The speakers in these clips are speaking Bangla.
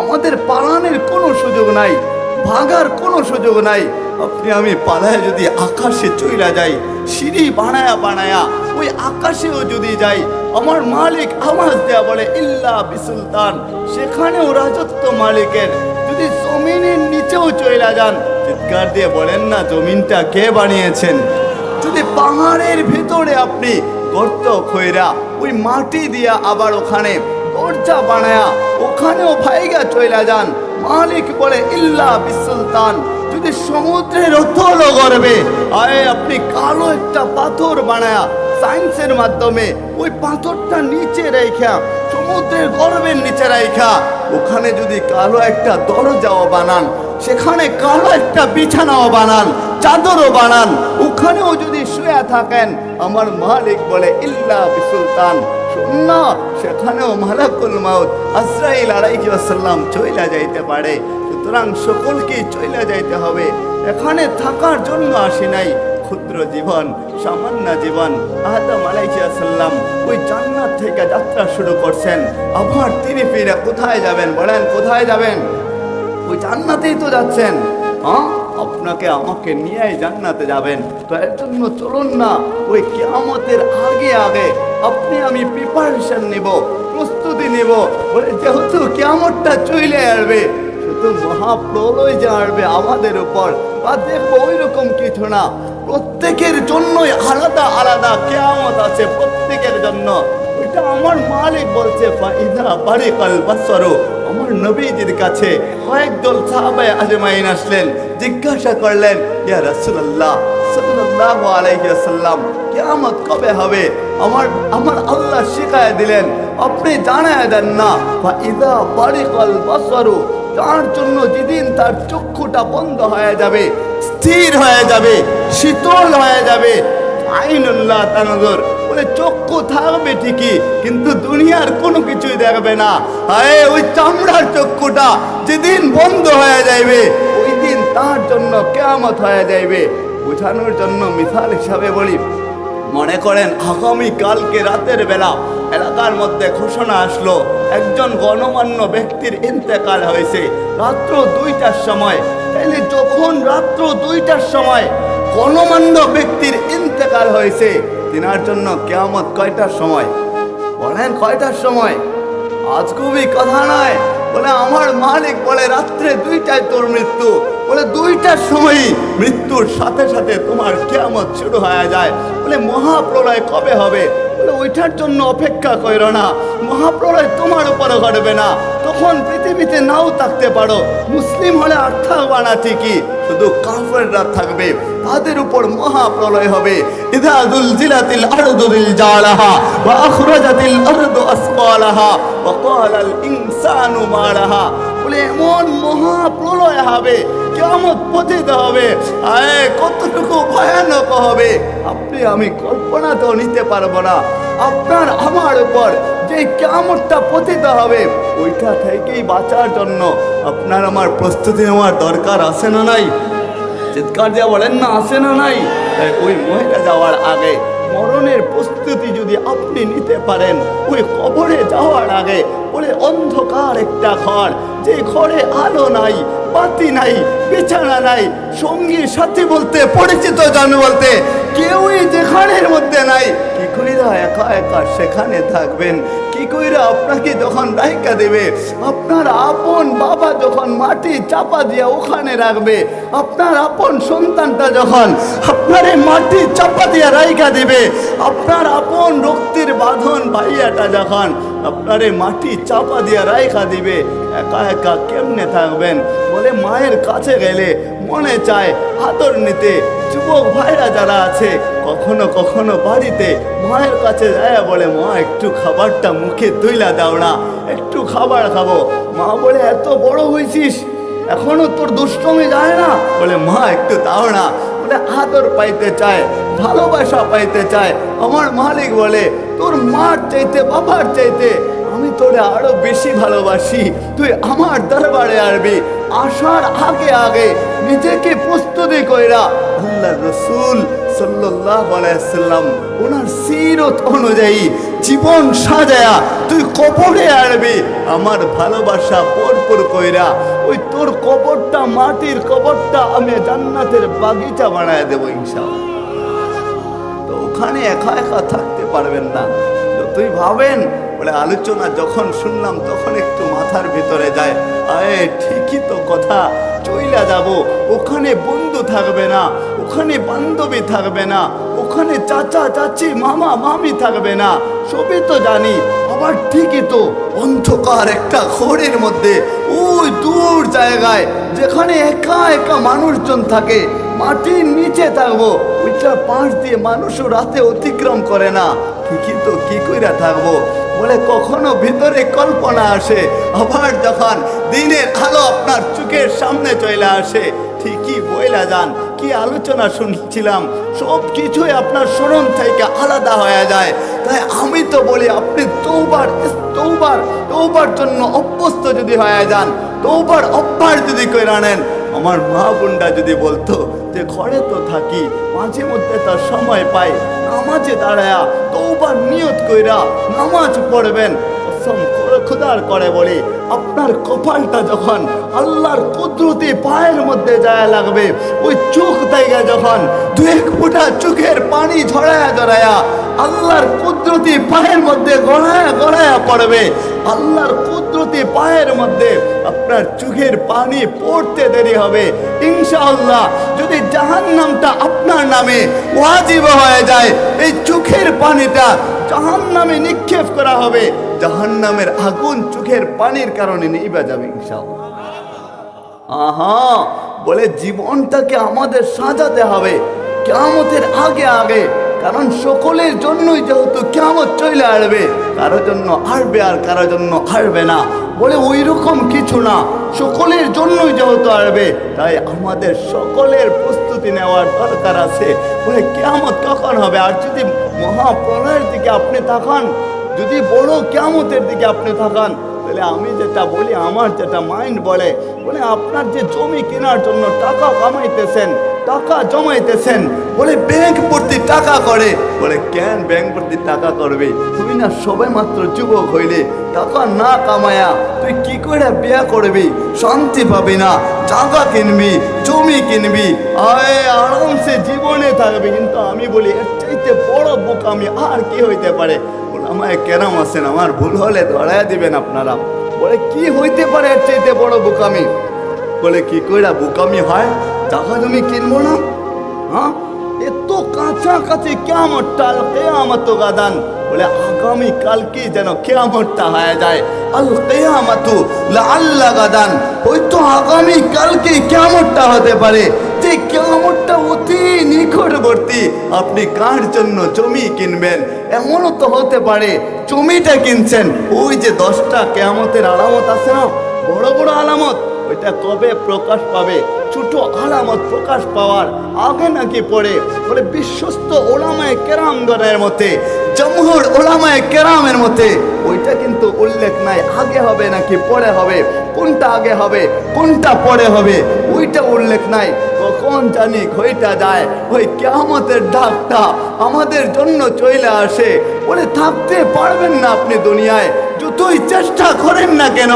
আমাদের পালানের কোনো সুযোগ নাই, ভাগার কোনো সুযোগ নাই। আপনি আমি পালায় যদি আকাশে চইলা যাই, সিঁড়ি বানায়া বানায়া ওই আকাশেও যদি যাই, আমার মালিক আওয়াজ দেয়া বলে, ইল্লা বিসুলতান। সেখানেও রাজত্ব মালিকের যদি জমিনের নিচেও চইলা যান, চিৎকার দিয়ে বলেন না, জমিনটা কে বানিয়েছেন? যদি পাহাড়ের ভিতরে আপনি গর্ত খইরা ওই মাটি দিয়া আবার ওখানে দরজা বানায়া ওখানেও ভাইগা চইলা যান। মালিক বলে, ইল্লা বিসুলতান, যদি সমুদ্রের অথল গর্বে, আয়, আপনি কালো একটা পাথর বানায়া সায়েন্সের মাধ্যমে ওই পাথরটা নিচে রেখা সমুদ্রের গর্বের নিচে রেখা ওখানে যদি কালো একটা দরজাও বানান, সেখানে কালো একটা বিছানাও বানান, চাদরও বানান, ওখানেও যদি শুয়ে থাকেন, আমার মালিক বলে, ইল্লা বিসুলতান না। সেখানেও মালাকুল মাউত আজরাইল আলাইহি ওয়াসাল্লাম চইলা যাইতে পারে। সুতরাং সকলকেই চইলা যাইতে হবে। এখানে থাকার জন্য আসি নাই ক্ষুদ্র জীবন, সামান্য জীবন। আদম আলাইসাল্লাম ওই জান্নাত থেকে যাত্রা শুরু করছেন। আবার তিনি ফিরে কোথায় যাবেন বলেন, কোথায় যাবেন? ওই জান্নাতেই তো যাচ্ছেন। হ্যাঁ আপনাকে আমাকে নিয়েই জান্নাতে যাবেন। তো এর জন্য চলুন না, ওই কিয়ামতের আগে আগে আপনি আমি প্রিপারেশন নিব, প্রস্তুতি নিব, বলে যেহেতু কিয়ামতটা চলে আসবে, শুধু মহাপ্রলয় যে আসবে আমাদের উপর, বা দেখব ওই রকম কিছু না। প্রত্যেকের জন্যই আলাদা আলাদা কেয়ামত আছে প্রত্যেকের জন্য। এটা আমার মালিক বলছে বারিকাল বাসরু। আমার নবীজির কাছে কয়েকদল সাহাবায়ে আজমাইন আসলেন, জিজ্ঞাসা করলেন, ইয়া রাসূলুল্লাহ সাল্লাল্লাহু আলাইহি ওয়াসাল্লাম, কিয়ামত কবে হবে? আমার আমার আল্লাহ শিখায় দিলেন, আপনি জানায় দেন না ফাইদা বারিকাল বাসরু তার জন্য যেদিন তার চক্ষুটা বন্ধ হয়ে যাবে, স্থির হয়ে যাবে, শীতল হয়ে যাবে আইনুল্লাহ তানজর। বলে চক্ষু থাকবে ঠিকই, কিন্তু দুনিয়ার কোনো কিছুই দেখবে না। হায় ওই চামড়ার চক্ষুটা যেদিন বন্ধ হয়ে যাইবে, ওই দিন তার জন্য কেয়ামত হয়ে যাইবে। বোঝানোর জন্য মিসাল হিসাবে বলি, মনে করেন আগামী কালকে রাতের বেলা এলাকার মধ্যে ঘোষণা আসলো, একজন গণমান্য ব্যক্তির ইন্তেকাল হয়েছে। রাত্র দুইটার সময়, তাইলে যখন রাত্র দুইটার সময় গণমান্য ব্যক্তির ইন্তেকাল হয়েছে তিনার জন্য কেয়ামত কয়টার সময়? বলেন কয়টার সময়? আজ খুবই কথা নয়, বলে আমার মালিক বলে রাত্রে দুইটায় তোর মৃত্যু, বলে দুইটার সময়ই মৃত্যুর সাথে সাথে তোমার কেয়ামত শুরু হয়ে যায়, বলে মহাপ্রলয় কবে হবে? বলে ওইটার জন্য অপেক্ষা করো না। মহাপ্রলয় তোমার উপরে ঘটবে না। তখন পৃথিবীতে নাও থাকতে পারো। মুসলিম হলে আর থাকবা না ঠিকই। শুধু কাফেররা থাকবে, তাদের উপর মহাপ্রলয় হবে। ইদা দুলজিলাতিল আরদু জিলজালাহা ওয়া আখরাজাতিল আরদু আসফালাহা ওয়া ক্বালাল ইনসানু মা বলে এমন মহাপ্রলয় হবে, কিয়ামত পতিত হবে। আয়, কতটুকু আপনি আমি কল্পনাতেও নিতে পারব না। আপনার আমার উপর যে কেমনটা পতিত হবে, ওইটা থেকেই বাঁচার জন্য আপনার আমার প্রস্তুতি নেওয়ার দরকার আছে না নাই? চিৎকার দিয়ে বলেন না, আছে না নাই? তাই ওই মহিলা যাওয়ার আগে মরণের প্রস্তুতি যদি আপনি নিতে পারেন, ওই কবরে যাওয়ার আগে, ওরে অন্ধকার একটা ঘর, যে ঘরে আলো নাই বাতি নাই, বিছানা নাই সঙ্গী সাথী বলতে, পরিচিত জন বলতে, কেউই যেখানের মধ্যে নাই, কি কইরা একা একা সেখানে থাকবেন? কি কইরা আপনাকে যখন রাইকা দেবে, আপনার আপন বাবা যখন মাটি চাপা দিয়া ওখানে রাখবে, আপনার আপন সন্তানটা যখন আপনারে মাটি চাপা দিয়া রাইকা দিবে, আপনার আপন রক্তির বাঁধন ভাইয়াটা যখন আপনারে মাটি চাপা দিয়া রাইখা দিবে, একা একা কেমনে থাকবেন? বলে মায়ের কাছে গেলে মনে চায় আদর নিতে। যুবক ভাইরা যারা আছে, কখনো কখনো বাড়িতে মায়ের কাছে যায় বলে, মা, একটু খাবারটা মুখে তুইলা দাও না, একটু খাবার খাব। মা বলে, এত বড় হয়েছিস, এখনও তোর দুষ্টমি যায় না? বলে, মা, একটু দাও না। বলে, আদর পাইতে চায়, ভালোবাসা পাইতে চায়। আমার মালিক বলে, তোর মার চাইতে, বাবার চাইতে আমি তোরে আরও বেশি ভালোবাসি। তুই আমার দরবারে আসবি। আসার আগে আগে নিজেকে প্রস্তুতি কইরা আল্লাহ রসুল আলাইসাল্লাম ওনার সিরত অনুযায়ী জীবন সাজায়া তুই কবরে আসবি। আমার ভালোবাসা পরপর কইরা ওই তোর কবরটা, মাটির কবরটা আমি জান্নাতের বাগিচা বানায় দেবো ইনশাআল্লাহ। তো ওখানে একা একা থাকতে পারবেন না। তুই ভাবেন বলে, আলোচনা যখন শুনলাম, তখন একটু মাথার ভিতরে যায়, আরে, ঠিকই তো কথা, চইলা যাব, ওখানে বন্ধু থাকবে না, ওখানে বান্ধবী থাকবে না, ওখানে চাচা, চাচি, মামা, মামি থাকবে না সবই তো জানি, আবার ঠিকই তো অন্ধকার একটা ঘোরের মধ্যে, ওই দূর জায়গায়, যেখানে একা একা মানুষজন থাকে, মাটির নিচে থাকব, ওইটা পাশ দিয়ে মানুষও রাতে অতিক্রম করে না, ঠিকই তো কি কইরা থাকব বলে কখনো ভিতরে কল্পনা আসে, আবার যখন দিনের আলো আপনার চোখের সামনে চলে আসে, ঠিকই বইলা যান, কি আলোচনা শুনছিলাম সব কিছুই আপনার স্মরণ থেকে আলাদা হয়ে যায়। তাই আমি তো বলি, আপনি তৌবার তৌবার তৌবার জন্য অভ্যস্ত যদি হয়ে যান তৌবার অভ্যাস যদি কইরা নেন আমার মা বোনটা যদি বলতো যে ঘরে তো থাকি, মাঝে মধ্যে তার সময় পাই, নামাজে দাঁড়ায়া তৌবার নিয়ত কইরা নামাজ পড়বেন। খুদার করে বলি, আপনার কপালটা যখন আল্লাহর কুদরতি পায়ের মধ্যে যায় লাগবে, ওই চোখ থেকে যখন দু এক ফুটা চোখের পানি ঝরায়া ঝরায়া আল্লাহর কুদরতি পায়ের মধ্যে গড়ায়া গড়ায়া পড়বে আল্লাহর কুদরতি পায়ের মধ্যে আপনার চোখের পানি পড়তে দেরি হবে। ইনশাআল্লাহ যদি জাহান্নামটা আপনার নামে ওয়াজিব হয়ে যায়, এই চোখের পানিটা জাহান্নামে নিক্ষেপ করা হবে। জাহান্নামের আগুন চোখের পানির কারণে নিবে যাবে ইনশাআল্লাহ। আহা, বলে জীবনটাকে আমাদের সাজাতে হবে। কেমতের আগে আগে কারণ সকলের জন্যই যেহেতু কেমন চলে আসবে, কারোর জন্য আসবে আর কারোর জন্য আসবে না। বলে ওই রকম কিছু না। সকলের জন্যই যেহেতু আসবে, তাই আমাদের সকলের প্রস্তুতি নেওয়ার দরকার আছে। বলে কেমন কখন হবে? আর যদি মহাপ্রলয়ের দিকে আপনি তাকান, যদি বড় কেমতের দিকে আপনি তাকান, তাহলে আমি যেটা বলি, আমার যেটা মাইন্ড বলে বলে আপনার যে জমি কেনার জন্য টাকা কামাইতেছেন টাকা জমাইতেছেন। বলে ব্যাংক ভর্তি টাকা করে। বলে, কেন ব্যাংক ভর্তি টাকা করবে? তুমি না সবে মাত্র যুবক হইলে, টাকা না কামায়া তুই কি করে বিয়া করবি? শান্তি পাবি না, জায়গা কিনবি, জমি কিনবি। আয়, আরামসে জীবনে থাকবি। কিন্তু আমি বলি, এর চাইতে বড় বুক আমি আর কি হইতে পারে? আমায় কেরাম আছেন, আমার ভুল হলে ধরায় দিবেন আপনারা। বলে, কি হইতে পারে এর চাইতে বড় বুকামি? বলে, কি কইরা বুকামি হয়? টাকা জমি কিনবো না? হ্যাঁ? এত কাছাকাছি কেমনটা কেয়ামত গাদান। বলে আগামী কালকে যেন কেয়ামতটা হয়ে যায়? আল কেয়ামতু আল্লাহ গাদান। ওই তো আগামী কালকে কেয়ামতটা হতে পারে? যে কেয়ামতটা অতি নিকটবর্তী। আপনি কার জন্য জমি কিনবেন? এমনও তো হতে পারে, জমিটা কিনছেন। ওই যে দশটা কেয়ামতের আলামত আছে না? বড় বড় আলামত। ওইটা কবে প্রকাশ পাবে? ছোট আলামত প্রকাশ পাওয়ার আগে নাকি পড়ে বলে বিশ্বস্ত ওলামায় কেরামগণের মতে, জমহুর ওলামায় কেরামের মতে, ওইটা কিন্তু উল্লেখ নাই, আগে হবে নাকি পরে হবে? কোনটা আগে হবে, কোনটা পরে হবে? ওইটা উল্লেখ নাই। কখন জানি ঘইটা যায়, ওই কেয়ামতের ডাকটা আমাদের জন্য চলে আসে। বলে থাকতে পারবেন না আপনি দুনিয়ায়। যতই চেষ্টা করেন না কেন?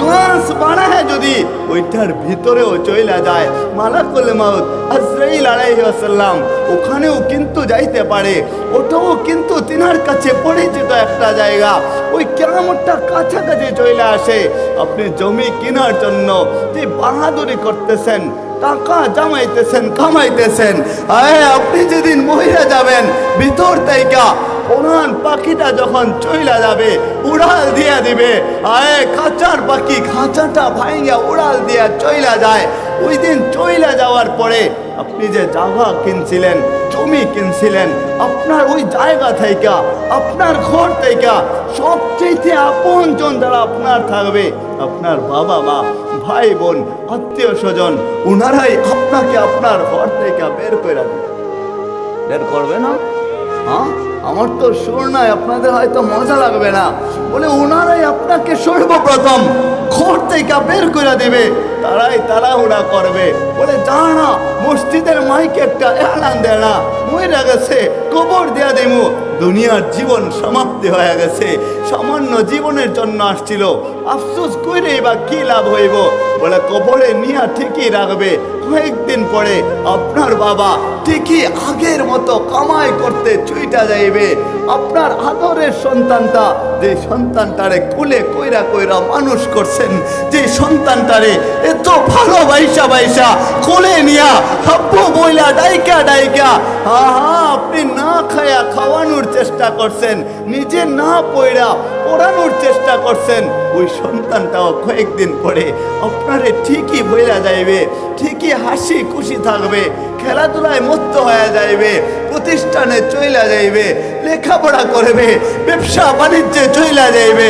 গ্লাস বানায় যদি ওইটার ভিতরেও চইলা যায়। মালাকুল মাউত, আজরাইল আলাইহি ওয়াসাল্লাম, ওখানেও কিন্তু যাইতে পারে। ওটাও কিন্তু তিনার কাছে পরিচিত একটা জায়গা। ওই কেরামতটা কাছাকাছি চলে আসে। আপনি জমি কেনার জন্য যে বাহাদুরি করতেছেন, টাকা জামাইতেছেন, কামাইতেছেন আপনি যেদিন মহিলা যাবেন, ভিতর থেকে কোরআন পাখিটা যখন চইলা যাবে, উড়াল দিয়া দিবে। আয় খাঁচার পাখি, খাঁচাটা ভাইঙ্গা উড়াল দিয়া চইলা যায়। ওই দিন চইলা যাওয়ার পরে আপনি যে জায়গা কিনছিলেন, জমি কিনছিলেন, আপনার ওই জায়গা থেকে আপনার ঘর থেকে সবচেয়ে আপন জন যারা আপনার থাকবে, আপনার বাবা মা, ভাই বোন, আত্মীয় স্বজন ওনারাই আপনাকে আপনার ঘর থেকে বের করে দেবে। বের করবে না? হ্যাঁ? আমার তো সুর নাই, আপনাদের হয়তো মজা লাগবে না। বলে, ওনারাই আপনাকে সর্বপ্রথম ঘর থেকে বের করে দেবে। তারাই তাড়াহুড়া করবে। বলে যা না মসজিদের মাইকে একটা এলান দেয় না। মহিলা গেছে, কবর দেয়া দেবো দুনিয়ার জীবন সমাপ্তি হয়ে গেছে। সামান্য জীবনের জন্য আসছিল। আফসোস করে বা কি লাভ হইব? বলে, কবরে নিয়া ঠিকই রাখবে। কয়েকদিন পরে আপনার বাবা ঠিকই আগের মতো কামাই করতে চুইটা যাইবে। আপনার আদরের সন্তানটা, যে সন্তানটারে কুলে কইরা কইরা মানুষ করছেন, যে সন্তানটারে এত ভালো বাইসা কোলে নিয়া বইলা ডাইকা ডাইকা। হা হা আপনি না খায়া খাওয়ানোর চেষ্টা করছেন, নিজে না পড়ানোর চেষ্টা করছেন। ওই সন্তানটাও কয়েকদিন পরে আপনারে ঠিকই বইলা যাইবে, ঠিকই হাসি খুশি থাকবে, খেলাধুলায় মুক্ত হয়ে যাইবে, প্রতিষ্ঠানে চইলা যাইবে, লেখাপড়া করবে, ব্যবসা বাণিজ্যে চইলা যাইবে।